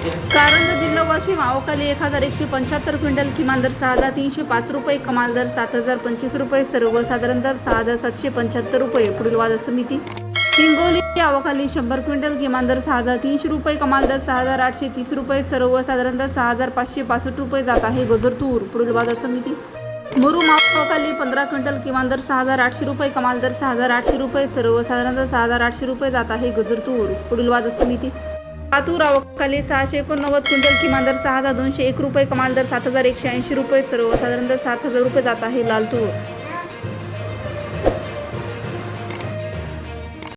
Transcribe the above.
कारंजा जिल्हा वाशिम अवकाली एक हजार एकशे पंच्याहत्तर क्विंटल किमान दर सहा हजार तीनशे पाच रुपये कमाल दर सात हजार पंचवीस रुपये सर्वसाधारण दर सहा हजार सातशे पंच्याहत्तर रुपये पुढील वाद समिती. हिंगोली अवकाली शंभर क्विंटल किमान दर सहा हजार तीनशे रुपये कमाल दर सहा हजार आठशे तीस रुपये सर्वसाधारण दर सहा हजार पाचशे पासष्ट रुपये जात आहे गजरतूर पुढील बाजार समिती. मुरुम अवकाली पंधरा क्विंटल किमान दर सहा हजार आठशे रुपये कमाल दर सहा हजार आठशे रुपये सर्वसाधारण दर सहा हजार आठशे रुपये जात आहे गजरतूर पुढील बाजार समिती. लातूर अवकाली सहाशे एकोणनव्वद क्विंटल किमान दर सहा हजार दोनशे एक रुपये कमाल दर सात हजार एकशे ऐंशी रुपये सर्वसाधारण दर सात हजार रुपये जात आहे लाल तूर